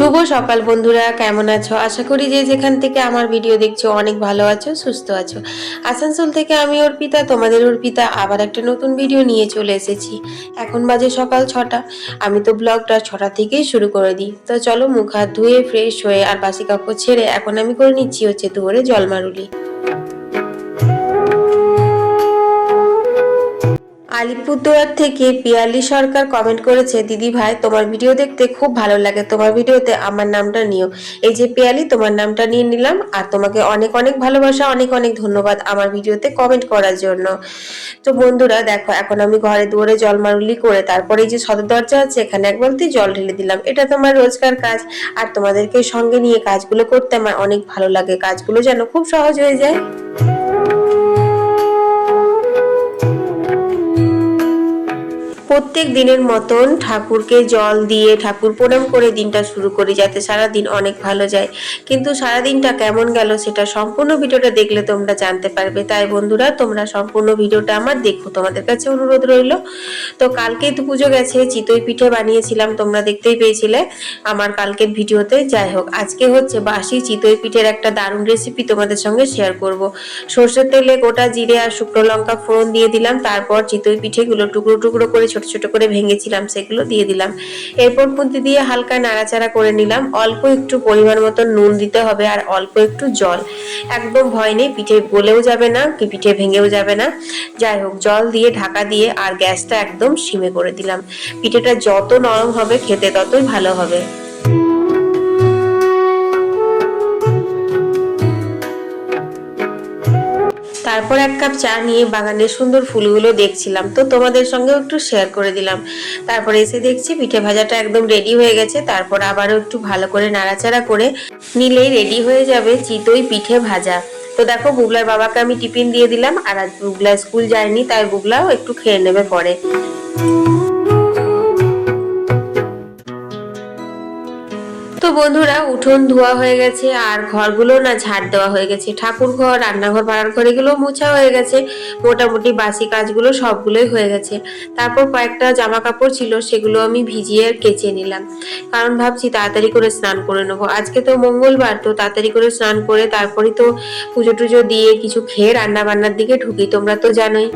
শুভ সকাল বন্ধুরা, কেমন আছো? আশা করি যে যেখান থেকে আমার ভিডিও দেখছ অনেক ভালো আছো, সুস্থ আছো। আসানসোল থেকে আমি অর্পিতা, তোমাদের অর্পিতা আবার একটা নতুন ভিডিও নিয়ে চলে এসেছি। এখন বাজে সকাল ছটা। আমি তো ব্লগটা ছটা থেকেই শুরু করে দিই। তো চলো মুখ হাত ধুয়ে ফ্রেশ হয়ে আর বাসি কাপড় ছেড়ে এখন আমি করে নিচ্ছি হচ্ছে দুয়ারে জলমারুলি। আলিপুরদুয়ার থেকে পিয়ালি সরকার কমেন্ট করেছে, দিদি ভাই, তোমার ভিডিও দেখতে খুব ভালো লাগে। তোমার ভিডিওতে আমার নামটা নিও। এই যে পিয়ালি, তোমার নামটা নিয়ে নিলাম আর তোমাকে অনেক অনেক ভালোবাসা, অনেক অনেক ধন্যবাদ আমার ভিডিওতে কমেন্ট করার জন্য। তো বন্ধুরা, দেখো, এখন আমি ঘরে দুয়ারে জল মারুলি করে তারপরে এই যে সদর দরজা আছে, এখানে এক বলতে জল ঢেলে দিলাম। এটা তোমার রোজকার কাজ। আর তোমাদেরকে সঙ্গে নিয়ে কাজগুলো করতে আমার অনেক ভালো লাগে। কাজগুলো যেন খুব সহজ হয়ে যায়। প্রত্যেক দিনের মতন ঠাকুরকে জল দিয়ে ঠাকুর প্রণাম করে দিনটা শুরু করি যাতে সারা দিন অনেক ভালো যায়। কিন্তু সারা দিনটা কেমন গেল সেটা সম্পূর্ণ ভিডিওটা দেখলে তোমরা জানতে পারবে। তাই বন্ধুরা, তোমরা সম্পূর্ণ ভিডিওটা আমার দেখো। তোমাদের কাছে অনুরোধ রইল। তো কালকে তো পুজো গেছে, চিতই পিঠে বানিয়েছিলাম, তোমরা দেখতেই পেয়েছিলে আমার কালকের ভিডিওতে। যাই হোক, আজকে হচ্ছে বাসি চিতই পিঠের একটা দারুণ রেসিপি তোমাদের সঙ্গে শেয়ার করব। সর্ষের তেলে গোটা জিরে আর শুকনো লঙ্কা ফোড়ন দিয়ে দিলাম, তারপর চিতই পিঠেগুলো টুকরো টুকরো করে ছোট ছোট করে ভেঙেছিলাম, সেগুলো দিয়ে দিলাম। এরপর পুঁতি দিয়ে হালকা নাড়াচাড়া করে নিলাম। অল্প একটু পরিমাণ মতো নুন দিতে হবে আর অল্প একটু জল। একদম ভয় নেই, পিঠে গলেও যাবে না, কি পিঠে ভেঙেও যাবে না। যাই হোক, জল দিয়ে ঢাকা দিয়ে আর গ্যাসটা একদম সিমে করে দিলাম। পিঠেটা যত নরম হবে, খেতে ততই ভালো হবে। তারপর এক কাপ চা নিয়ে বাগানের সুন্দর ফুলগুলো দেখছিলাম। তো তোমাদের সঙ্গেও একটু শেয়ার করে দিলাম। তারপর এসে দেখছি পিঠে ভাজাটা একদম রেডি হয়ে গেছে। তারপর আবারও একটু ভালো করে নাড়াচাড়া করে নিলেই রেডি হয়ে যাবে চিতই পিঠে ভাজা। তো দেখো বুগলার বাবাকে আমি টিফিন দিয়ে দিলাম আর আজ বুগলা স্কুল যায়নি, তাই বুগলাও একটু খেয়ে নেবে পরে। বন্ধুরা, উঠোন ধোয়া হয়ে গেছে আর ঘরগুলো না ঝাড় দেওয়া হয়ে গেছে। ঠাকুর ঘর, রান্নাঘর পাড়ার ঘর এগুলো মোছা হয়ে গেছে। মোটামুটি বাসি কাজগুলো সবগুলোই হয়ে গেছে। তারপর কয়েকটা জামা কাপড় ছিল, সেগুলো আমি ভিজিয়ে কেচে নিলাম। কারণ ভাবছি তাড়াতাড়ি করে স্নান করে নেব। আজকে তো মঙ্গলবার, তো তাড়াতাড়ি করে স্নান করে তারপরেই তো পুজো টুজো দিয়ে কিছু খেয়ে রান্না বান্নার দিকে ঢুকি। তোমরা তো জানোই।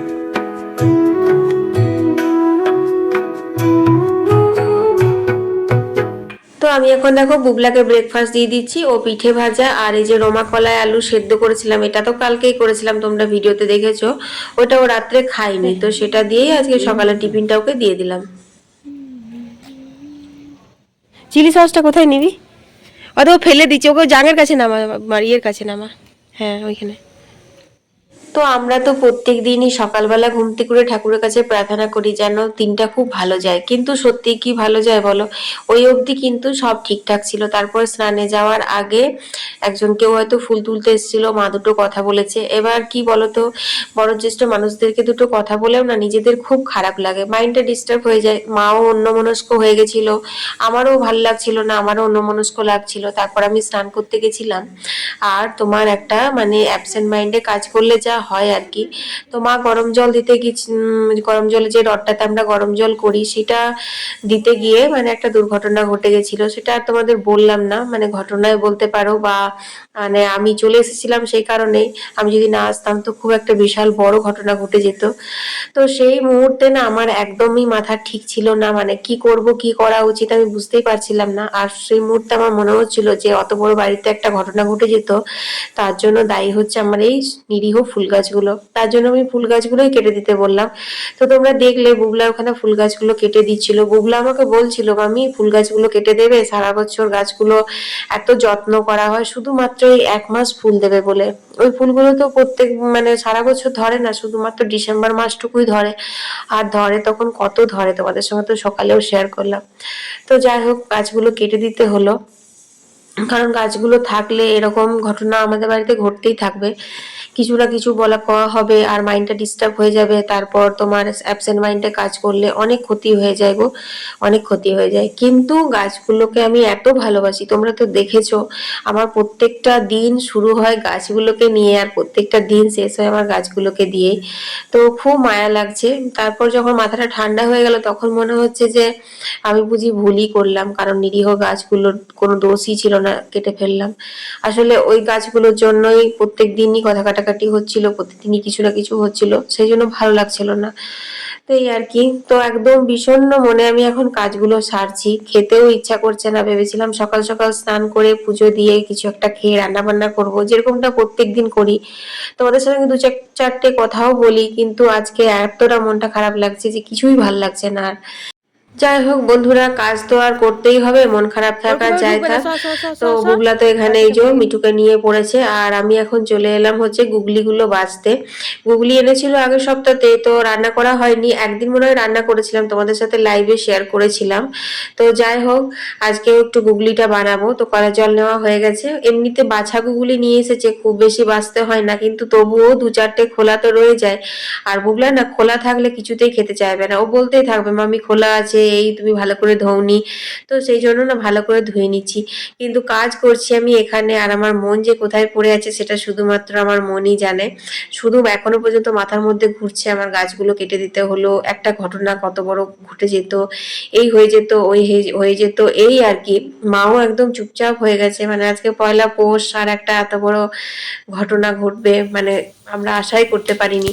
আমি এখন দেখো বুবলাকে ব্রেকফাস্ট দিয়ে দিচ্ছি। ও পিঠে ভাজা আর এই যে রোমা কলায় আলু সেদ্ধ করেছিলাম, এটা তো কালকেই করেছিলাম, তোমরা ভিডিওতে দেখেছ। ওটা ও রাত্রে খাইনি তো সেটা দিয়েই আজকে সকালে টিফিনটা ওকে দিয়ে দিলাম। চিলি সসটা কোথায় নিবি? অত ফেলে দিচ্ছি, ওকে জাঙের কাছে নামা ইয়ের কাছে নামা। হ্যাঁ ওইখানে। তো আমরা তো প্রত্যেক দিনই সকালবেলা ঘুম থেকে করে ঠাকুরের কাছে প্রার্থনা করি যেন দিনটা খুব ভালো যায়। কিন্তু সত্যি কি ভালো যায় বলো? ওই অবধি কিন্তু সব ঠিকঠাক ছিল। তারপর স্নানে যাওয়ার আগে একজন কেউ হয়তো ফুল তুলতে এসেছিল, মা দুটো কথা বলেছে। এবার কি বলতো? বয়োজ্যেষ্ঠ মানুষদেরকে দুটো কথা বলেও না নিজেদের খুব খারাপ লাগে। মাইন্ডটা ডিস্টার্ব হয়ে যায়। মাও অন্যমনস্ক হয়ে গেছিল। আমারও ভালো লাগছিল না, আমারও অন্যমনস্ক লাগছিল। তারপর আমি স্নান করতে গেছিলাম। আর তোমার একটা মানে অ্যাবসেন্ট মাইন্ডে কাজ করলে যা হয় আর কি। তো মা গরম জল দিতে উম, গরম জলে যে রডটাতে আমরা গরম জল করি সেটা দিতে গিয়ে মানে একটা দুর্ঘটনা ঘটে গেছিল। সেটা আর তোমাদের বললাম না মানে ঘটনায় বলতে পারো বা মানে আমি চলে এসেছিলাম সেই কারণে আমি যদি না আসতাম তো খুব একটা বিশাল বড় ঘটনা ঘটে যেত। তো সেই মুহূর্তে না আমার একদমই মাথা ঠিক ছিল না মানে কি করব কি করা উচিত আমি বুঝতেই পারছিলাম না। আর সেই মুহূর্তে আমার মনে হচ্ছিল যে অত বড় বাড়িতে একটা ঘটনা ঘটে যেত তার জন্য দায়ী হচ্ছে আমার এই নিরীহ ফুল গাছগুলো তার জন্য আমি ফুল গাছগুলোই কেটে দিতে বললাম। তো তোমরা দেখলে বুগলা ওখানে ফুল গাছগুলো কেটে দিচ্ছিল। বুগলা আমাকে বলছিল আমি ফুল গাছগুলো কেটে দেবে? সারা বছর গাছগুলো এত যত্ন করা হয়। শুধুমাত্র এই এক মাস ফুল দেবে বলে। ওই ফুলগুলো তো প্রত্যেক মানে সারা বছর ধরে না, শুধুমাত্র ডিসেম্বর মাসটুকুই ধরে। আর ধরে তখন কত ধরে? তোমাদের সঙ্গে তো সকালেও শেয়ার করলাম। তো যাই হোক, গাছগুলো কেটে দিতে হলো। কারণ গাছগুলো থাকলে এরকম ঘটনা আমাদের বাড়িতে ঘটতেই থাকবে। কিছু না কিছু বলা কওয়া হবে আর মাইন্ডটা ডিস্টার্ব হয়ে যাবে। তারপর তোমার অ্যাবসেন্ট মাইন্ডে কাজ করলে অনেক ক্ষতি হয়ে যায় গো, অনেক ক্ষতি হয়ে যায়। কিন্তু গাছগুলোকে আমি এত ভালোবাসি, তোমরা তো দেখেছ, আমার প্রত্যেকটা দিন শুরু হয় গাছগুলোকে নিয়ে আর প্রত্যেকটা দিন শেষ হয় আমার গাছগুলোকে দিয়েই তো খুব মায়া লাগছে। তারপর যখন মাথাটা ঠান্ডা হয়ে গেল, তখন মনে হচ্ছে যে আমি বুঝি ভুলই করলাম, কারণ নিরীহ গাছগুলোর কোনো দোষই ছিল না কেটে ফেললাম। আসলে ওই গাছগুলোর জন্যই প্রত্যেক দিনই কথা কাটাকাটি হচ্ছিল প্রতিদিনই কিছু না কিছু হচ্ছিল, সেই জন্য ভালো লাগছিল না। তো এই আর কি, তো একদম বিষণ্ণ মনে আমি এখন কাজগুলো সারছি। খেতেও ইচ্ছা করছে না, ভেবেছিলাম সকাল সকাল স্নান করে পুজো দিয়ে কিছু একটা খেয়ে রান্না বান্না করব, যেরকমটা প্রত্যেক দিন করি। তোমাদের সঙ্গে দু চার- চারটে কথাও বলি, কিন্তু আজকে এতটা মনটা খারাপ লাগছে যে কিছুই ভালো লাগছে না আর। যাই হোক বন্ধুরা কাজ তো আর করতেই হবে মন খারাপ থাক যাই থাক তো গুগলা তো এখানে এই যে মিঠুকে নিয়ে পড়েছে আর আমি এখন চলে এলাম হচ্ছে গুগলিগুলো বাঁচতে গুগলি এনেছিল আগের সপ্তাহে তো রান্না করা হয়নি। একদিন মনে হয় রান্না করেছিলাম তোমাদের সাথে লাইভে শেয়ার করেছিলাম। তো যাই হোক আজকেও একটু গুগলিটা বানাবো। তো কলা জল নেওয়া হয়ে গেছে। এমনিতে বাছা গুগলি নিয়ে এসেছে খুব বেশি বাঁচতে হয় না কিন্তু তবুও দু চারটে খোলা তো রয়ে যায়। আর বুগলা না খোলা থাকলে কিছুতেই খেতে চাইবে না। ও বলতেই থাকবে মামি খোলা আছে এই তুমি ভালো করে ধোওনি। তো সেই জন্য না ভালো করে ধুয়ে নিচ্ছি। কিন্তু কাজ করছি আমি এখানে আর আমার মন যে কোথায় পড়ে আছে সেটা শুধুমাত্র আমার মনই জানে। শুধু এখনও পর্যন্ত মাথার মধ্যে ঘুরছে আমার গাছগুলো কেটে দিতে হলো। একটা ঘটনা কত বড় ঘটে যেত, এই হয়ে যেত, ওই হয়ে যেত, এই আর কি। মাও একদম চুপচাপ হয়ে গেছে। মানে আজকে পয়লা পোষ আর একটা এত বড় ঘটনা ঘটবে। মানে আমরা আশাই করতে পারিনি।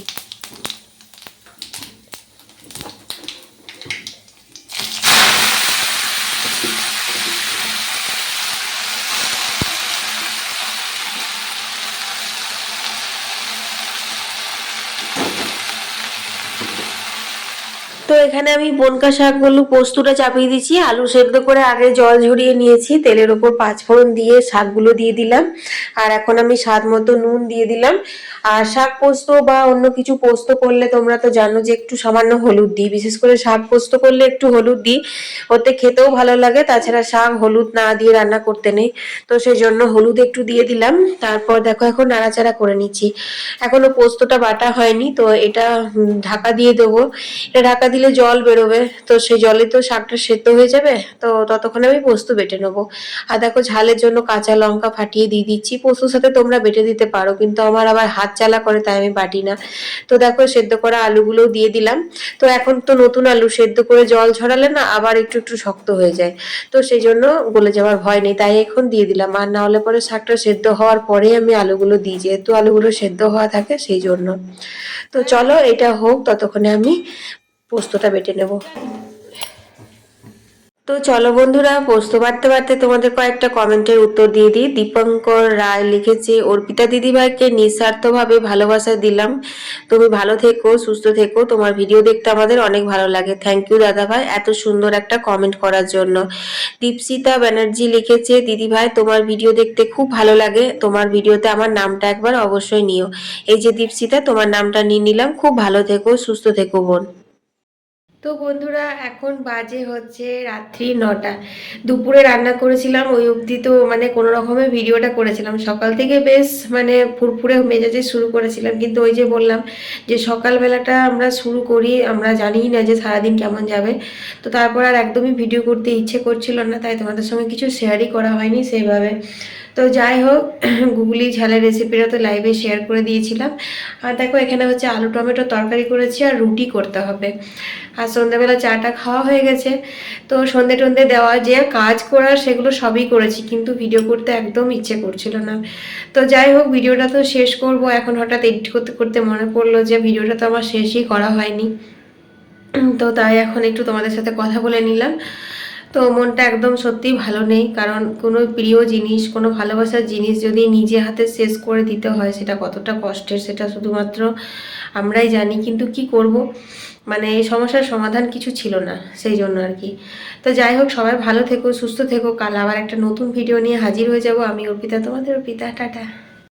তো এখানে আমি বনকা শাকগুলো পোস্তটা চাপিয়ে দিচ্ছি আলু সেদ্ধ করে আগে জল ঝরিয়ে নিয়েছি, তেলের ওপর পাঁচফোড়ন দিয়ে শাকগুলো দিয়ে দিলাম, আর এখন আমি স্বাদ মতো নুন দিয়ে দিলাম। আর শাক পোস্ত বা অন্য কিছু পোস্ত করলে তোমরা তো জানো যে একটু সামান্য হলুদ দিই, বিশেষ করে শাক পোস্ত করলে একটু হলুদ দিই, ওতে খেতেও ভালো লাগে, তাছাড়া শাক হলুদ না দিয়ে রান্না করতে নেই, তো সেই জন্য হলুদ একটু দিয়ে দিলাম, তারপর দেখো এখন নাড়াচাড়া করে নিচ্ছি। এখনও পোস্তটা বাটা হয়নি, তো এটা ঢাকা দিয়ে দেবো। এটা ঢাকা জল বেরোবে, তো সেই জলে তো শাকটা সেদ্ধ হয়ে যাবে, তো ততক্ষণে আমি পোস্ত বেটে নেব। আর দেখো ঝালের জন্য কাঁচা লঙ্কা ফাটিয়ে দিয়ে দিচ্ছি, পোস্তর সাথে তোমরা বেটে দিতে পারো, কিন্তু আমার আবার হাত চালা করে তাই আমি বাটি না। তো দেখো সেদ্ধ করা আলুগুলোও দিয়ে দিলাম, তো এখন তো নতুন আলু, সেদ্ধ করে জল ছড়ালে না আবার একটু একটু শক্ত হয়ে যায়। তো সেই জন্য গলে যাওয়ার ভয় নেই, তাই এখন দিয়ে দিলাম। আর না হলে পরে শাকটা সেদ্ধ হওয়ার পরে আমি আলুগুলো দিই, যেহেতু আলুগুলো সেদ্ধ হওয়া থাকে সেই জন্য। তো চলো এটা হোক, ততক্ষণে আমি পোস্তটা বেটে নেব। তো চলো বন্ধুরা, পোস্ত বাড়তে বাড়তে তোমাদের কয়েকটা কমেন্টের উত্তর দিয়ে দিই। দীপঙ্কর রায় লিখেছে অর্পিতা দিদিভাইকে নিঃস্বার্থভাবে ভালোবাসা দিলাম। তুমি ভালো থেকো, সুস্থ থেকো। তোমার ভিডিও দেখতে আমাদের অনেক ভালো লাগে। থ্যাংক ইউ দাদাভাই। এত সুন্দর একটা কমেন্ট করার জন্য। দীপসিতা ব্যানার্জি লিখেছে দিদিভাই, তোমার ভিডিও দেখতে খুব ভালো লাগে। তোমার ভিডিওতে আমার নামটা একবার অবশ্যই নিও। এই যে দীপসিতা, তোমার নামটা নিয়ে নিলাম। খুব ভালো থেকো, সুস্থ থেকো বোন। তো বন্ধুরা, এখন বাজে হচ্ছে রাত্রি নটা। দুপুরে রান্না করেছিলাম, ওই অবধি তো মানে কোনো রকমের ভিডিওটা করেছিলাম। সকাল থেকে বেশ মানে ফুরফুরে মেজাজে শুরু করেছিলাম, কিন্তু ওই যে বললাম যে সকালবেলাটা আমরা শুরু করি, আমরা জানিই না যে সারাদিন কেমন যাবে। তো তারপর আর একদমই ভিডিও করতে ইচ্ছে করছিল না, তাই তোমাদের সঙ্গে কিছু শেয়ারই করা হয়নি সেইভাবে। তো যাই হোক, গুগলি ঝালের রেসিপিটা তো লাইভে শেয়ার করে দিয়েছিলাম। আর দেখো, এখানে হচ্ছে আলু টমেটো তরকারি করেছি আর রুটি করতে হবে। আর সন্ধ্যাবেলা চাটা খাওয়া হয়ে গেছে। তো সন্ধে টন্ধে দেওয়া যে কাজ করার সেগুলো সবই করেছি, কিন্তু ভিডিও করতে একদম ইচ্ছে করছিল না। তো যাই হোক ভিডিওটা তো শেষ করব। এখন হঠাৎ এডিট করতে করতে মনে পড়ল যে ভিডিওটা তো আমার শেষই করা হয়নি। তো তাই এখন একটু তোমাদের সাথে কথা বলে নিলাম। তো মনটা একদম সত্যিই ভালো নেই। কারণ কোনো প্রিয় জিনিস, কোনো ভালোবাসার জিনিস যদি নিজে হাতে শেষ করে দিতে হয়, সেটা কতটা কষ্টের সেটা শুধুমাত্র আমরাই জানি। কিন্তু কি করব? মানে এই সমস্যার সমাধান কিছু ছিল না, সেই জন্য আর কি। তো যাই হোক, সবাই ভালো থেকো, সুস্থ থেকো। কাল আবার একটা নতুন ভিডিও নিয়ে হাজির হয়ে যাব। আমি অর্পিতা, তোমাদের অর্পিতা। টাটা।